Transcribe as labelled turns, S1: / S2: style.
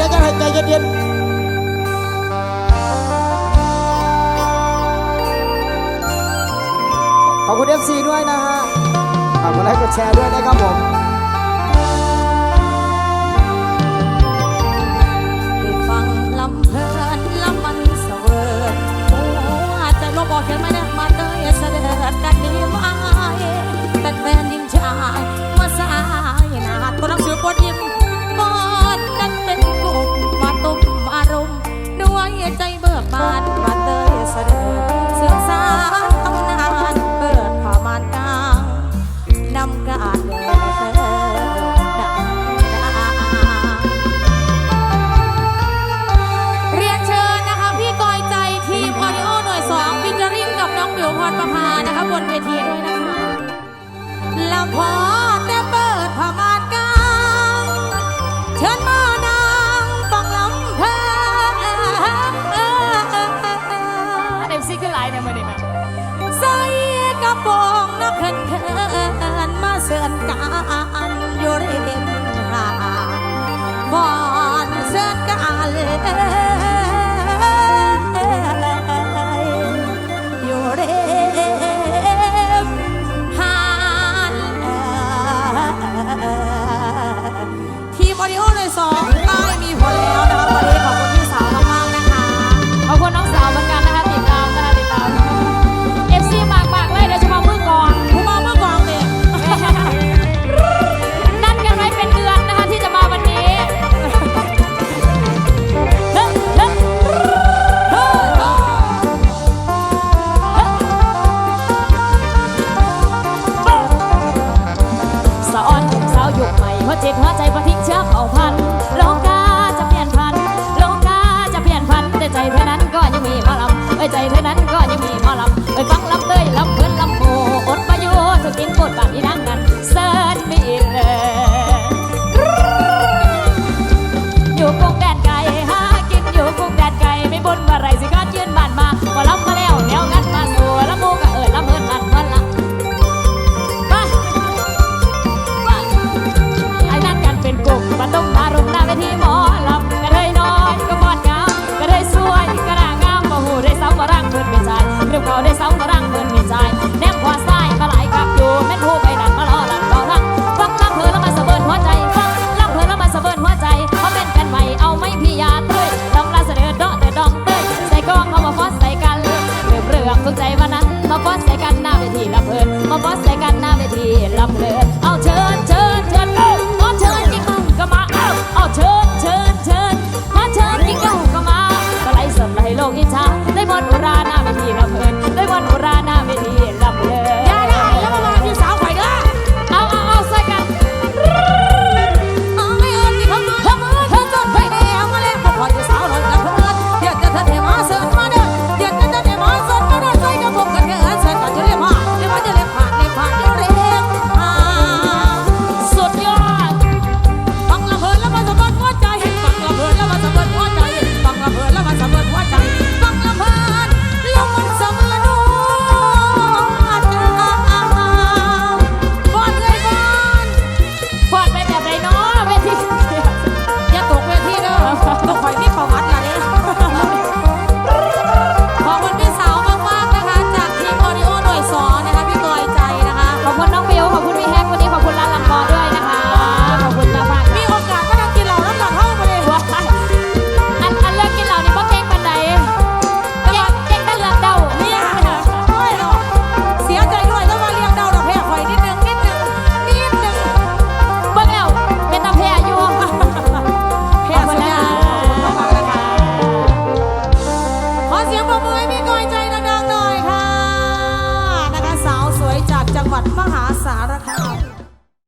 S1: ดี๋ยวจะให้ใจเย็นๆขอบคุณ FC ด้วยนะฮะขอบคุณไลค์กดแชร์ด้วยนะครับผม
S2: ฟังลำเพลินลำมันเสวยหัวใจลบออกเขียนไม่ได้มาเตยเสด็จกันดีไหมแต่แฟนยิ่งชา ขอแต่เปิดผ้ามานกางเชิญมานางฟังลำเพลินอัน
S3: เอฟซีคือหลายเนี่ยมาดิมา
S2: ใส่กระโปรงนักเขินเขินมาเสิร์นกา song. อ้ใจเท่านั้นก็ยังมีหมอลำเอ้ฟังลำเตยลำเพิ่นลำโมอดประ
S3: โยชน์สกินปวดปากที่นั่งกันเสิร์นมีเลยอยู่กรุงแดนไก่
S2: หากินอยู่
S3: กรุงแดนไก่ไม่บ่นว่าไรสิก็ยื่นบ้านมาหมอลำ มาบอสใส่กันนาเวทีลำเลย